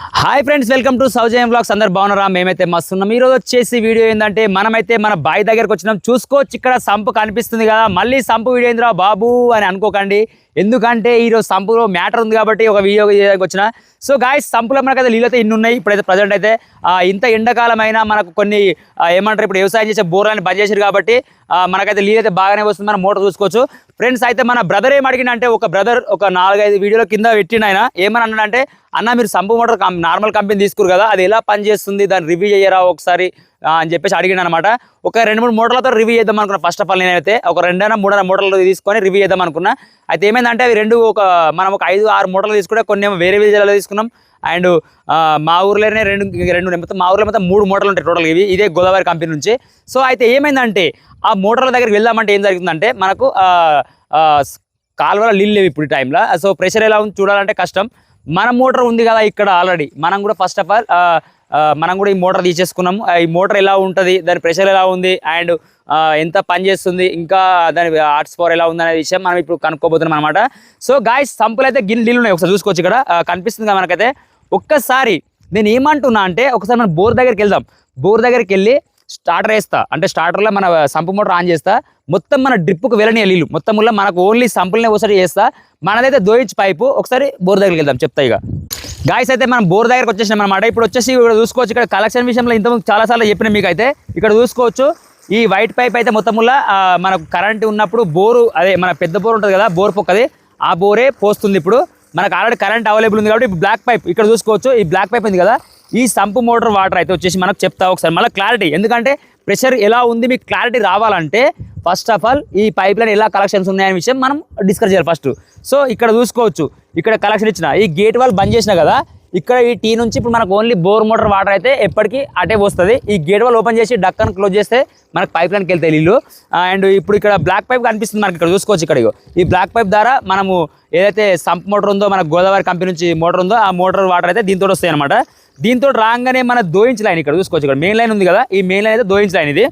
Hi friends welcome to Soujayam blogs అందరు బాగున్నారా? మేమైతే మస్తున్నాం. ఈరోజు రోజు వచ్చేసి వీడియో ఏంటంటే మనమైతే మన బాయ్ దగ్గరకు వచ్చినాం. చూసుకోవచ్చు ఇక్కడ సంపు కనిపిస్తుంది కదా. మళ్ళీ సంపు వీడియో ఏందిరా బాబు అని అనుకోకండి. ఎందుకంటే ఈరోజు సంపులో మ్యాటర్ ఉంది కాబట్టి ఒక వీడియో చేయడానికి వచ్చిన. సో గాయస్ సంపులో మనకైతే నీళ్ళైతే ఇన్ని ఉన్నాయి. ఇప్పుడైతే ప్రజెంట్ అయితే ఇంత ఎండాకాలం అయినా మనకు కొన్ని ఏమంటారు ఇప్పుడు వ్యవసాయం చేసే బోర్లని బంద్ చేశారు కాబట్టి మనకైతే నీళ్ళు అయితే బాగానే వస్తుంది. మనం మోటార్ చూసుకోవచ్చు. ఫ్రెండ్స్ అయితే మన బ్రదర్ ఏం అడిగిందంటే ఒక బ్రదర్ ఒక నాలుగైదు వీడియోల కింద పెట్టిన ఆయన. ఏమని అన్నాడంటే అన్న మీరు సంపు మోటార్ నార్మల్ కంపెనీ తీసుకురు కదా అది ఎలా పనిచేస్తుంది? దాన్ని రివ్యూ చేయరా ఒకసారి. అని చెప్పేసి అడిగిన అనమాట ఒక రెండు మూడు మూటలతో రివ్యూ చేద్దాం అనుకున్నా. ఫస్ట్ ఆఫ్ ఆల్ నేనైతే ఒక రెండైనా మూడైనా మోటార్లు తీసుకొని రివ్యూ చేద్దాం అనుకున్నా. అయితే ఏమైందంటే అవి రెండు ఒక మనం ఒక ఐదు ఆరు మోటార్లు తీసుకుంటే కొన్ని ఏమో వేరే వేరే జిల్లాలో తీసుకున్నాం. అండ్ మా ఊర్లోనే రెండు రెండు మొత్తం మా ఊర్లో మొత్తం మూడు మోటార్లు ఉంటాయి టోటల్ ఇవి. ఇదే గోదావరి కంపెనీ నుంచి. సో అయితే ఏమైందంటే ఆ మోటార్ల దగ్గరికి వెళ్దామంటే ఏం జరుగుతుందంటే మనకు కాలువలో నీళ్ళు లేవు ఇప్పుడు ఈ టైంలో సో ప్రెషర్ ఎలా ఉంది చూడాలంటే కష్టం. మన మోటార్ ఉంది కదా ఇక్కడ ఆల్రెడీ. మనం కూడా ఫస్ట్ ఆఫ్ ఆల్ మనం కూడా ఈ మోటార్ తీసేసుకున్నాము. ఈ మోటార్ ఎలా ఉంటుంది దాని ప్రెషర్ ఎలా ఉంది అండ్ ఎంత పని చేస్తుంది ఇంకా దాని ఆర్ట్స్ పవర్ ఎలా ఉంది అనే విషయం మనం ఇప్పుడు కనుక్కోబోతున్నాం అనమాట సో గాయస్ సంపులు అయితే గిన్నె నీళ్ళు ఉన్నాయి. ఒకసారి చూసుకోవచ్చు ఇక్కడ. కనిపిస్తుంది కదా మనకైతే. ఒక్కసారి నేను ఏమంటున్నా అంటే ఒకసారి మనం బోర్ దగ్గరికి వెళ్దాం. బోర్ దగ్గరికి వెళ్ళి స్టార్టర్ వేస్తా. అంటే స్టార్టర్లో మన సంపు మోటార్ ఆన్ చేస్తా. మొత్తం మన డ్రిప్కు వెళ్ళని నీళ్ళు. మొత్తం వల్ల మనకు ఓన్లీ సంపులనే ఒకసారి చేస్తా. మనదైతే దోయిచ్ పైపు. ఒకసారి బోర్ దగ్గరికి వెళ్దాం చెప్తా ఇక. గాయస్ అయితే మనం బోర్ దగ్గరకు వచ్చేసినాం అనమాట ఇప్పుడు వచ్చేసి ఇక్కడ చూసుకోవచ్చు. ఇక్కడ కలెక్షన్ విషయంలో ఇంతకుముందు చాలాసార్లు చెప్పిన మీకు అయితే ఇక్కడ చూసుకోవచ్చు. ఈ వైట్ పైప్ అయితే మొత్తం మనకు కరెంట్ ఉన్నప్పుడు బోరు అదే మన పెద్ద బోర్ ఉంటుంది కదా బోర్ పొక్కది. ఆ బోరే పోస్తుంది ఇప్పుడు. మనకు ఆల్రెడీ కరెంట్ అవైలబుల్ ఉంది కాబట్టి బ్లాక్ పైప్ ఇక్కడ చూసుకోవచ్చు. ఈ బ్లాక్ పైప్ ఉంది కదా ఈ సంపు మోటార్ వాటర్ అయితే వచ్చేసి మనకు చెప్తా ఒకసారి. మళ్ళీ క్లారిటీ ఎందుకంటే ప్రెషర్ ఎలా ఉంది మీకు క్లారిటీ రావాలంటే ఫస్ట్ ఆఫ్ ఆల్ ఈ పైప్ లైన్ ఎలా కలెక్షన్స్ ఉన్నాయనే విషయం మనం డిస్కస్ చేయాలి ఫస్ట్ సో ఇక్కడ చూసుకోవచ్చు. ఇక్కడ కలెక్షన్ ఇచ్చిన. ఈ గేట్ వాళ్ళు బంద్ చేసిన కదా ఇక్కడ ఈ టీ నుంచి ఇప్పుడు మనకు ఓన్లీ బోర్ మోటార్ వాటర్ అయితే ఎప్పటికీ అటే వస్తుంది. ఈ గేట్ వాళ్ళు ఓపెన్ చేసి డక్కన్ క్లోజ్ చేస్తే మనకు పైప్ లైన్కి వెళ్తాయి నీళ్ళు అండ్ ఇప్పుడు ఇక్కడ బ్లాక్ పైప్ కనిపిస్తుంది మనకి ఇక్కడ. చూసుకోవచ్చు ఇక్కడ ఈ బ్లాక్ పైప్ ద్వారా మనము ఏదైతే సంప్ మోటార్ ఉందో మన గోదావరి కంపెనీ నుంచి మోటార్ ఉందో ఆ మోటార్ వాటర్ అయితే దీంతో వస్తాయి అనమాట దీంతో రాగానే మన దోయించ లైన్ ఇక్కడ చూసుకోవచ్చు ఇక్కడ. మెయిన్ లైన్ ఉంది కదా ఈ మెయిన్ లైన్ అయితే దోయించ లైన్ ఇది.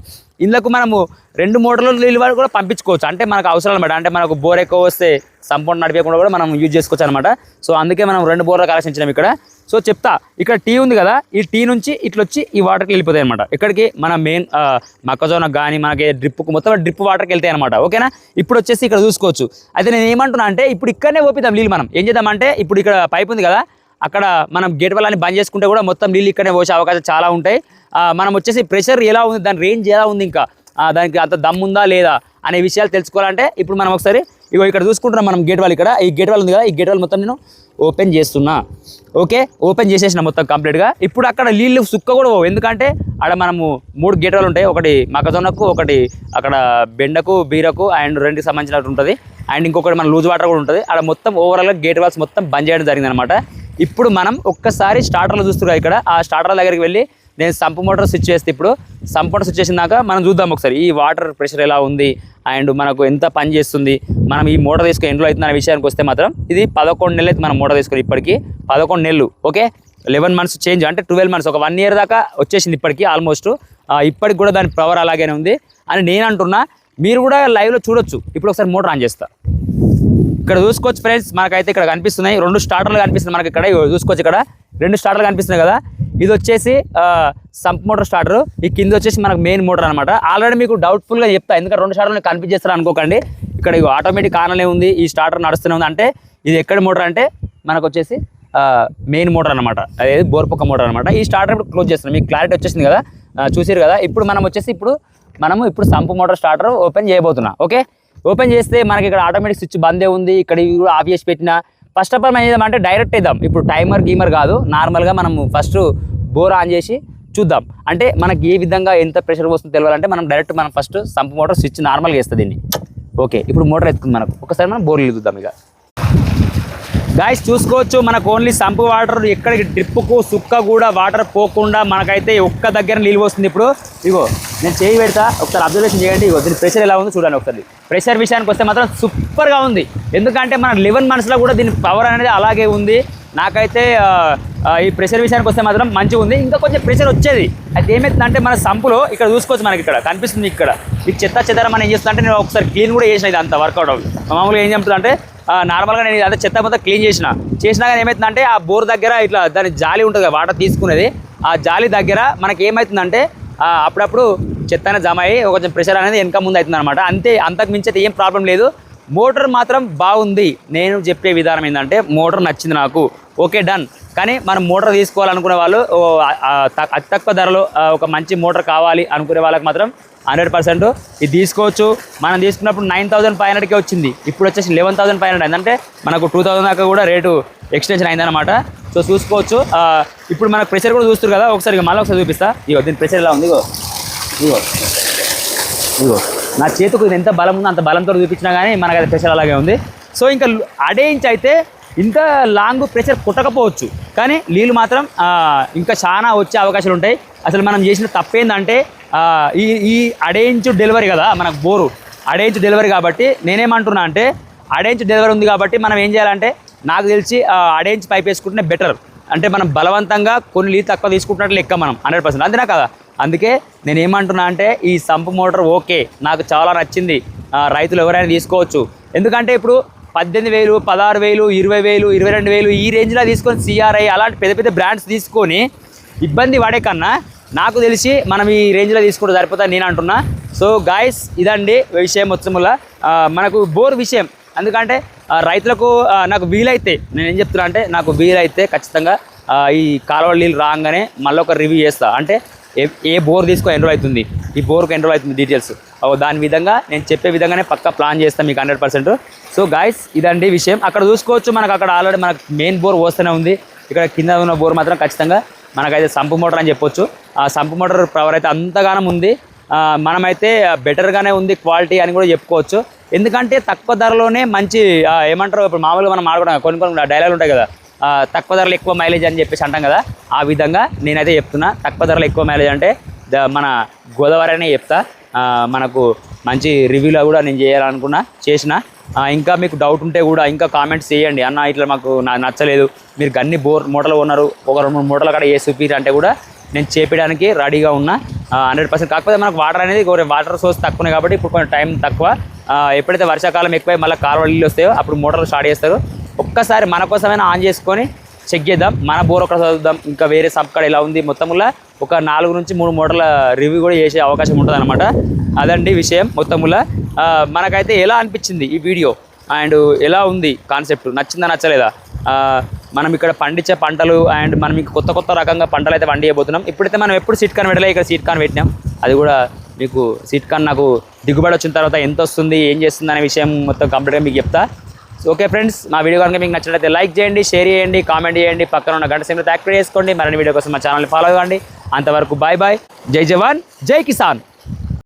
ఇందుకు మనము రెండు మోటార్లు నీళ్ళు వరకు కూడా పంపించుకోవచ్చు. అంటే మనకు అవసరం అనమాట అంటే మనకు బోర్ ఎక్కువ వస్తే సంపూర్ణ నడిపేయకుండా కూడా మనం యూజ్ చేసుకోవచ్చు అనమాట సో అందుకే మనం రెండు బోర్లు కలెక్షన్ ఇక్కడ. సో చెప్తా ఇక్కడ టీ ఉంది కదా ఈ టీ నుంచి ఇట్లా వచ్చి ఈ వాటర్కి వెళ్ళిపోతాయి అనమాట ఇక్కడికి మన మెయిన్ మొక్కజొన్న కానీ మనకి డ్రిప్కు మొత్తం డ్రిప్ వాటర్కి వెళ్తాయి అనమాట ఓకేనా? ఇప్పుడు వచ్చేసి ఇక్కడ చూసుకోవచ్చు. అయితే నేను ఏమంటున్నా అంటే ఇప్పుడు ఇక్కడనే ఓపిద్దాం నీళ్ళు మనం. ఏం చేద్దామంటే ఇప్పుడు ఇక్కడ పైప్ ఉంది కదా అక్కడ మనం గేట్ వాళ్ళని బంద్ చేసుకుంటే కూడా మొత్తం నీళ్ళు ఇక్కడనే పోసే అవకాశం చాలా ఉంటాయి. మనం వచ్చేసి ప్రెషర్ ఎలా ఉంది దాని రేంజ్ ఎలా ఉంది ఇంకా? దానికి అంత దమ్ముందా లేదా అనే విషయాలు తెలుసుకోవాలంటే ఇప్పుడు మనం ఒకసారి ఇగో ఇక్కడ చూసుకుంటున్నాం మనం గేట్ వాళ్ళు ఇక్కడ. ఈ గేట్ వాళ్ళు ఉంది కదా ఈ గేట్ వాళ్ళు మొత్తం నేను ఓపెన్ చేస్తున్నా. ఓకే ఓపెన్ చేసేసిన మొత్తం కంప్లీట్గా ఇప్పుడు అక్కడ నీళ్ళు సుక్క కూడా పోవు. ఎందుకంటే అక్కడ మనము మూడు గేట్ వాళ్ళు ఉంటాయి. ఒకటి మకజొన్నకు ఒకటి అక్కడ బెండకు బీరకు అండ్ రెండుకి సంబంధించినట్టు ఉంటుంది. అండ్ ఇంకొకటి మన లూజ్ వాటర్ కూడా ఉంటుంది. అక్కడ మొత్తం ఓవరాల్గా గేట్ వాల్స్ మొత్తం బంద్ చేయడం జరిగింది అనమాట ఇప్పుడు మనం ఒక్కసారి స్టార్టర్లు చూస్తున్నాం ఇక్కడ. ఆ స్టార్టర్ దగ్గరికి వెళ్ళి నేను సంపు మోటార్ స్విచ్ చేస్తే ఇప్పుడు సంపు మోటార్ స్విచ్ చేసిన దాకా మనం చూద్దాం ఒకసారి. ఈ వాటర్ ప్రెషర్ ఎలా ఉంది? అండ్ మనకు ఎంత పని చేస్తుంది? మనం ఈ మోటార్ తీసుకొని ఎండ్లో రోజులు అవుతుంది అనే విషయానికి వస్తే మాత్రం ఇది పదకొండు నెలలు అయితే మనం మోటార్ తీసుకుని ఇప్పటికి పదకొండు నెలలు ఓకే? లెవెన్ మంత్స్ చేంజ్ అంటే ట్వెల్వ్ మంత్స్ ఒక వన్ ఇయర్ దాకా వచ్చేసింది ఇప్పటికి ఆల్మోస్ట్ ఇప్పటికి కూడా దాని పవర్ అలాగే ఉంది. అని నేను అంటున్నా మీరు కూడా లైవ్లో చూడొచ్చు. ఇప్పుడు ఒకసారి మోటార్ ఆన్ చేస్తా. ఇక్కడ చూసుకోవచ్చు ఫ్రెండ్స్ మనకైతే ఇక్కడ కనిపిస్తున్నాయి. రెండు స్టార్టర్లు కనిపిస్తుంది మనకి ఇక్కడ. చూసుకోవచ్చు ఇక్కడ. రెండు స్టార్టర్లు కనిపిస్తున్నాయి కదా. ఇది వచ్చేసి సంప్ మోటార్ స్టార్టర్. ఈ కింద వచ్చేసి మనకు మెయిన్ మోటార్ అనమాట ఆల్రెడీ మీకు డౌట్ఫుల్గా చెప్తా. ఎందుకంటే రెండు స్టార్టర్లు కనిపించేస్తారు అనుకోకండి. ఇక్కడ ఆటోమేటిక్ ఆనలే ఉంది. ఈ స్టార్టర్ నడుస్తూనే ఉంది. అంటే ఇది ఎక్కడ మోటార్ అంటే మనకు వచ్చేసి మెయిన్ మోటార్ అనమాట అదేది బోర్పొక్క మోటార్ అనమాట ఈ స్టార్టర్ ఇప్పుడు క్లోజ్ చేస్తున్నాం. మీకు క్లారిటీ వచ్చేసింది కదా. చూసారు కదా. ఇప్పుడు మనం వచ్చేసి ఇప్పుడు మనము ఇప్పుడు సంపు మోటార్ స్టార్టర్ ఓపెన్ చేయబోతున్నాం. ఓకే ఓపెన్ చేస్తే మనకి ఇక్కడ ఆటోమేటిక్ స్విచ్ బందే ఉంది. ఇక్కడ ఇవి కూడా ఆఫ్ చేసి పెట్టిన. ఫస్ట్ ఆఫ్ ఆల్ మనం ఏదంటే డైరెక్ట్ ఇద్దాం ఇప్పుడు టైమర్ గీమర్ కాదు. నార్మల్గా మనం ఫస్ట్ బోర్ ఆన్ చేసి చూద్దాం. అంటే మనకి ఏ విధంగా ఎంత ప్రెషర్ వస్తుందో తెలియాలంటే మనం డైరెక్ట్ మనం ఫస్ట్ సంప్ మోటార్ స్విచ్ నార్మల్గా వేస్తుంది దీన్ని. ఓకే ఇప్పుడు మోటార్ ఎత్తుకుంది మనకు. ఒకసారి మనం బోర్లు చూద్దాం ఇక. గాయస్ చూసుకోవచ్చు మనకు ఓన్లీ సంపు వాటర్ ఎక్కడికి డ్రిప్కు సుక్క కూడా వాటర్ పోకుండా మనకైతే ఒక్క దగ్గర నిల్వ వస్తుంది ఇప్పుడు. ఇగో నేను చేయి పెడతా ఒకసారి అబ్జర్వేషన్ చేయండి. ఇగో దీని ప్రెషర్ ఎలా ఉందో చూడండి ఒకసారి. ప్రెషర్ విషయానికి వస్తే మాత్రం సూపర్గా ఉంది. ఎందుకంటే మన లెవెన్ మనసులో కూడా దీని పవర్ అనేది అలాగే ఉంది. నాకైతే ఈ ప్రెషర్ విషయానికి వస్తే మాత్రం మంచిగా ఉంది. ఇంకా కొంచెం ప్రెషర్ వచ్చేది. అయితే ఏమైతుందంటే మన సంపులో ఇక్కడ చూసుకోవచ్చు మనకి ఇక్కడ కనిపిస్తుంది ఇక్కడ. ఈ చెత్త చెదర మనం ఏం చేస్తుందంటే నేను ఒకసారి క్లీన్ కూడా చేసిన ఇది అంత వర్కౌట్ అవుతుంది మామూలుగా ఏం చెప్తుందంటే నార్మల్గా నేను అదే చెత్త మొత్తం క్లీన్ చేసిన. చేసినా కానీ ఏమవుతుందంటే ఆ బోర్ దగ్గర ఇట్లా దాని జాలి ఉంటుంది వాటర్ తీసుకునేది. ఆ జాలి దగ్గర మనకి ఏమవుతుందంటే అప్పుడప్పుడు చెత్త జమ అయ్యి కొంచెం ప్రెషర్ అనేది వెనక ముందు అవుతుంది అనమాట అంతే అంతకు మించి అయితే ఏం ప్రాబ్లం లేదు. మోటార్ మాత్రం బాగుంది. నేను చెప్పే విధానం ఏంటంటే మోటార్ నచ్చింది నాకు. ఓకే డన్ కానీ మనం మోటార్ తీసుకోవాలనుకునే వాళ్ళు ఓ, అతి తక్కువ ధరలో ఒక మంచి మోటార్ కావాలి అనుకునే వాళ్ళకి మాత్రం హండ్రెడ్ పర్సెంట్ ఇది తీసుకోవచ్చు. మనం తీసుకున్నప్పుడు నైన్ థౌసండ్ ఫైవ్ హండ్రెడ్కే వచ్చింది. ఇప్పుడు వచ్చేసి లెవెన్ థౌసండ్ ఫైవ్ హండ్రెడ్ అంటే మనకు టూ థౌసండ్ దాకా కూడా రేటు ఎక్స్టెన్షన్ అయిందనమాట సో చూసుకోవచ్చు. ఇప్పుడు మనకు ప్రెషర్ కూడా చూస్తారు కదా ఒకసారి మళ్ళీ ఒకసారి చూపిస్తా. ఇగో దీని ప్రెషర్ ఎలా ఉంది? ఇగో ఇగో ఇగో. నా చేతికి ఇది ఎంత బలం ఉందో అంత బలంతో చూపించినా కానీ మనకు అది ప్రెషర్ అలాగే ఉంది. సో ఇంకా అడే ఇంచ్ అయితే ఇంత లాంగ్ ప్రెషర్ పుట్టకపోవచ్చు కానీ నీళ్ళు మాత్రం ఇంకా చాలా వచ్చే అవకాశాలు ఉంటాయి. అసలు మనం చేసిన తప్పేందంటే ఈ ఈ అడేంచు డెలివరీ కదా మనకు బోరు. అడేంచు డెలివరీ కాబట్టి నేనేమంటున్నా అంటే అడేంచు డెలివరీ ఉంది కాబట్టి మనం ఏం చేయాలంటే నాకు తెలిసి ఆ, పైప్ వేసుకుంటే బెటర్ అంటే మనం బలవంతంగా కొన్ని నీళ్ళు తక్కువ తీసుకుంటున్నట్లు లెక్క మనం హండ్రెడ్ పర్సెంట్ అంతేనా కదా? అందుకే నేను ఏమంటున్నా అంటే ఈ సంపు మోటార్ ఓకే. నాకు చాలా నచ్చింది. రైతులు ఎవరైనా తీసుకోవచ్చు. ఎందుకంటే ఇప్పుడు పద్దెనిమిది వేలు పదహారు వేలు ఇరవై వేలు ఇరవై రెండు వేలు ఈ రేంజ్లో తీసుకొని సిఆర్ఐ అలాంటి పెద్ద పెద్ద బ్రాండ్స్ తీసుకొని ఇబ్బంది పడే కన్నా నాకు తెలిసి మనం ఈ రేంజ్లో తీసుకుంటే సరిపోతుంది నేను అంటున్నా. సో గాయస్ ఇదండి విషయం మొత్తంలో. మనకు బోర్ విషయం. ఎందుకంటే రైతులకు నాకు వీలైతే నేను ఏం చెప్తున్నా అంటే నాకు వీలైతే ఖచ్చితంగా ఈ కాలువ నీళ్ళు రాగానే మళ్ళీ ఒక రివ్యూ చేస్తా. అంటే ఏ ఏ బోర్ తీసుకో ఎన్రోల్ అవుతుంది. ఈ బోర్కు ఎన్రోల్ అవుతుంది డీటెయిల్స్ దాని విధంగా నేను చెప్పే విధంగానే పక్కా ప్లాన్ చేస్తాను మీకు హండ్రెడ్ పర్సెంట్ సో గాయస్ ఇదండి విషయం. అక్కడ చూసుకోవచ్చు మనకు అక్కడ ఆల్రెడీ మనకు మెయిన్ బోర్ వస్తూనే ఉంది. ఇక్కడ కింద ఉన్న బోర్ మాత్రం ఖచ్చితంగా మనకైతే సంపు మోటార్ అని చెప్పొచ్చు. ఆ సంపు మోటార్ పవర్ అయితే అంతగానం ఉంది. మనమైతే బెటర్గానే ఉంది క్వాలిటీ అని కూడా చెప్పుకోవచ్చు. ఎందుకంటే తక్కువ ధరలోనే మంచి ఏమంటారు ఇప్పుడు మామూలుగా మనం ఆడుకోవడం కొన్ని కొన్ని డైలాగులు ఉంటాయి కదా. తక్కువ ధరలు ఎక్కువ మైలేజ్ అని చెప్పేసి అంటాం కదా ఆ విధంగా నేనైతే చెప్తున్నా. తక్కువ ధరలు ఎక్కువ మైలేజ్ అంటే మన గోదావరి అనే చెప్తా మనకు మంచి రివ్యూలో కూడా నేను చేయాలనుకున్నా చేసిన. ఇంకా మీకు డౌట్ ఉంటే కూడా ఇంకా కామెంట్స్ చేయండి. అన్న ఇట్లా మాకు నచ్చలేదు. మీరు గన్ని బోర్ మూటలు ఉన్నారు ఒక రెండు మూడు మూటలు కాడ ఏ చూపిరు అంటే కూడా నేను చేపించడానికి రెడీగా ఉన్నా. హండ్రెడ్ పర్సెంట్ కాకపోతే మనకు వాటర్ అనేది వాటర్ సోర్స్ ఉన్నాయి కాబట్టి ఇప్పుడు కొంచెం టైం తక్కువ. ఎప్పుడైతే వర్షాకాలం ఎక్కువై మళ్ళీ కాలువ నీళ్ళు వస్తాయో అప్పుడు మోటార్లు స్టార్ట్ చేస్తారు. ఒక్కసారి మన కోసమైనా ఆన్ చేసుకొని చెక్ చేద్దాం. మన బోర్ ఒకటి చదువుదాం. ఇంకా వేరే సబ్కాడ ఎలా ఉంది మొత్తంలో ఒక నాలుగు నుంచి మూడు మోటార్ల రివ్యూ కూడా చేసే అవకాశం ఉంటుంది అనమాట అదండి విషయం మొత్తంలో. మనకైతే ఎలా అనిపించింది ఈ వీడియో? అండ్ ఎలా ఉంది కాన్సెప్ట్? నచ్చిందా నచ్చలేదా? మనం ఇక్కడ పండించే పంటలు అండ్ మనం ఇంకా కొత్త కొత్త రకంగా పంటలు అయితే పండియబోతున్నాం ఇప్పుడైతే మనం ఎప్పుడు సీట్ కాన్ పెట్టలే ఇక్కడ సీట్ కాన్ పెట్టినాం. అది కూడా మీకు సీట్ కాన్ నాకు దిగుబడి వచ్చిన తర్వాత ఎంత వస్తుంది ఏం చేస్తుంది అనే విషయం మొత్తం కంప్లీట్గా మీకు చెప్తా. ఓకే ఫ్రెండ్స్ మా వీడియో కనుక మీకు నచ్చినట్లయితే లైక్ చేయండి షేర్ చేయండి కామెంట్ చేయండి పక్కన ఉన్న గంట సిమ్లో యాక్టివేట్ చేసుకోండి. మరిన్ని వీడియో కోసం మా ఛానల్ని ఫాలో అవ్వండి. అంతవరకు బాయ్ బాయ్ జై జవాన్ జై కిసాన్.